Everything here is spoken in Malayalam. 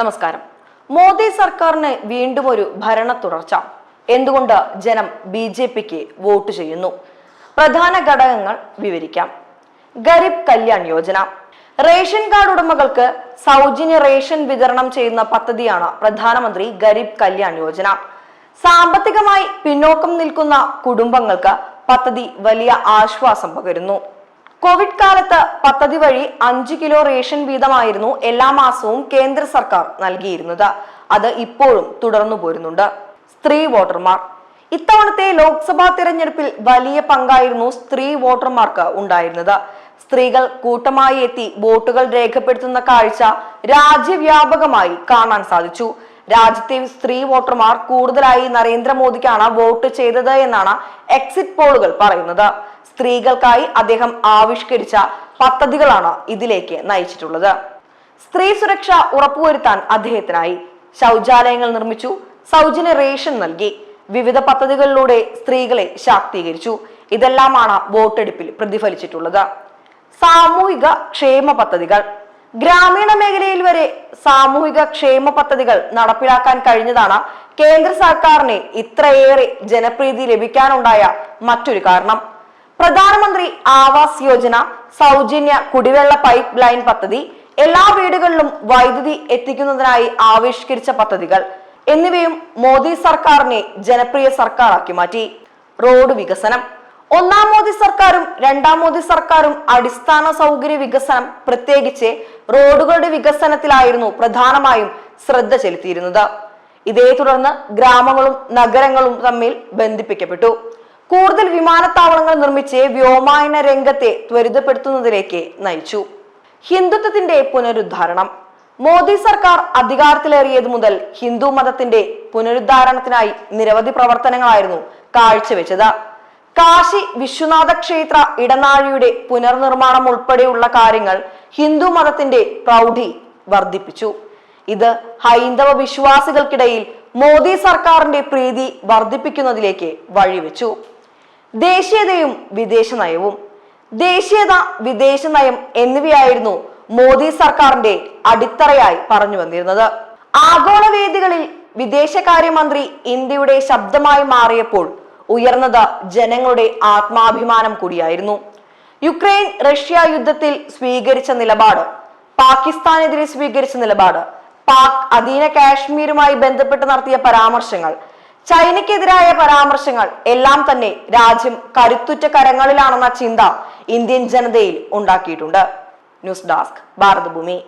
നമസ്കാരം. മോദി സർക്കാരിന് വീണ്ടും ഒരു ഭരണ തുടർച്ച. എന്തുകൊണ്ട് ജനം ബി ജെ പിക്ക് വോട്ട് ചെയ്യുന്നു? പ്രധാന ഘടകങ്ങൾ വിവരിക്കാം. ഗരീബ് കല്യാൺ യോജന. റേഷൻ കാർഡ് ഉടമകൾക്ക് സൗജന്യ റേഷൻ വിതരണം ചെയ്യുന്ന പദ്ധതിയാണ് പ്രധാനമന്ത്രി ഗരീബ് കല്യാൺ യോജന. സാമ്പത്തികമായി പിന്നോക്കം നിൽക്കുന്ന കുടുംബങ്ങൾക്ക് പദ്ധതി വലിയ ആശ്വാസം പകരുന്നു. കോവിഡ് കാലത്ത് പദ്ധതി വഴി അഞ്ചു കിലോ റേഷൻ വീതമായിരുന്നു എല്ലാ മാസവും കേന്ദ്ര സർക്കാർ നൽകിയിരുന്നത്. അത് ഇപ്പോഴും തുടർന്നു പോരുന്നുണ്ട്. സ്ത്രീ വോട്ടർമാർ. ഇത്തവണത്തെ ലോക്സഭാ തിരഞ്ഞെടുപ്പിൽ വലിയ പങ്കായിരുന്നു സ്ത്രീ വോട്ടർമാർക്ക് ഉണ്ടായിരുന്നത്. സ്ത്രീകൾ കൂട്ടമായി എത്തി വോട്ടുകൾ രേഖപ്പെടുത്തുന്ന കാഴ്ച രാജ്യവ്യാപകമായി കാണാൻ സാധിച്ചു. രാജ്യത്തെ സ്ത്രീ വോട്ടർമാർ കൂടുതലായി നരേന്ദ്രമോദിക്കാണ് വോട്ട് ചെയ്തത് എന്നാണ് എക്സിറ്റ് പോളുകൾ പറയുന്നത്. സ്ത്രീകൾക്കായി അദ്ദേഹം ആവിഷ്കരിച്ച പദ്ധതികളാണ് ഇതിലേക്ക് നയിച്ചിട്ടുള്ളത്. സ്ത്രീ സുരക്ഷ ഉറപ്പുവരുത്താൻ അദ്ദേഹത്തിനായി ശൗചാലയങ്ങൾ നിർമ്മിച്ചു സൗജന്യ റേഷൻ നൽകി വിവിധ പദ്ധതികളിലൂടെ സ്ത്രീകളെ ശാക്തീകരിച്ചു. ഇതെല്ലാമാണ് വോട്ടെടുപ്പിൽ പ്രതിഫലിച്ചിട്ടുള്ളത്. സാമൂഹിക ക്ഷേമ പദ്ധതികൾ. ഗ്രാമീണ മേഖലയിൽ വരെ സാമൂഹിക ക്ഷേമ പദ്ധതികൾ നടപ്പിലാക്കാൻ കഴിഞ്ഞതാണ് കേന്ദ്ര സർക്കാരിന് ഇത്രയേറെ ജനപ്രീതി ലഭിക്കാനുണ്ടായ മറ്റൊരു കാരണം. പ്രധാനമന്ത്രി ആവാസ് യോജന സൗജന്യ കുടിവെള്ള പൈപ്പ് ലൈൻ പദ്ധതി എല്ലാ വീടുകളിലും വൈദ്യുതി എത്തിക്കുന്നതിനായി ആവിഷ്കരിച്ച പദ്ധതികൾ എന്നിവയും മോദി സർക്കാരിനെ ജനപ്രിയ സർക്കാരാക്കി മാറ്റി. റോഡ് വികസനം. ഒന്നാം മോദി സർക്കാരും രണ്ടാം മോദി സർക്കാരും അടിസ്ഥാന സൗകര്യ വികസനം പ്രത്യേകിച്ച് റോഡുകളുടെ വികസനത്തിലായിരുന്നു പ്രധാനമായും ശ്രദ്ധ ചെലുത്തിയിരുന്നത്. ഇതേ തുടർന്ന് ഗ്രാമങ്ങളും നഗരങ്ങളും തമ്മിൽ ബന്ധിപ്പിക്കപ്പെട്ടു. കൂടുതൽ വിമാനത്താവളങ്ങൾ നിർമ്മിച്ച് വ്യോമായന രംഗത്തെ ത്വരിതപ്പെടുത്തുന്നതിലേക്ക് നയിച്ചു. ഹിന്ദുത്വത്തിന്റെ പുനരുദ്ധാരണം. മോദി സർക്കാർ അധികാരത്തിലേറിയത് മുതൽ ഹിന്ദു മതത്തിന്റെ പുനരുദ്ധാരണത്തിനായി നിരവധി പ്രവർത്തനങ്ങളായിരുന്നു കാഴ്ചവെച്ചത്. കാശി വിശ്വനാഥ ക്ഷേത്ര ഇടനാഴിയുടെ പുനർനിർമ്മാണം ഉൾപ്പെടെയുള്ള കാര്യങ്ങൾ ഹിന്ദു മതത്തിന്റെ പ്രൗഢി വർദ്ധിപ്പിച്ചു. ഇത് ഹൈന്ദവ വിശ്വാസികൾക്കിടയിൽ മോദി സർക്കാരിന്റെ പ്രീതി വർദ്ധിപ്പിക്കുന്നതിലേക്ക് വഴിവെച്ചു. ദേശീയതയും വിദേശ നയവും. ദേശീയത വിദേശ നയം എന്നിവയായിരുന്നു മോദി സർക്കാരിന്റെ അടിത്തറയായി പറഞ്ഞു വന്നിരുന്നത്. ആഗോള വേദികളിൽ വിദേശകാര്യമന്ത്രി ഇന്ത്യയുടെ ശബ്ദമായി മാറിയപ്പോൾ ഉയർന്നത് ജനങ്ങളുടെ ആത്മാഭിമാനം കൂടിയായിരുന്നു. യുക്രൈൻ റഷ്യ യുദ്ധത്തിൽ സ്വീകരിച്ച നിലപാട് പാകിസ്ഥാനെതിരെ സ്വീകരിച്ച നിലപാട് പാക് അധീന കാശ്മീരുമായി ബന്ധപ്പെട്ട് നടത്തിയ പരാമർശങ്ങൾ ചൈനയ്ക്കെതിരായ പരാമർശങ്ങൾ എല്ലാം തന്നെ രാജ്യം കരുത്തുറ്റ കരങ്ങളിലാണെന്ന ചിന്ത ഇന്ത്യൻ ജനതയിൽ ഉണ്ടാക്കിയിട്ടുണ്ട്. News desk Bharathabhoomi.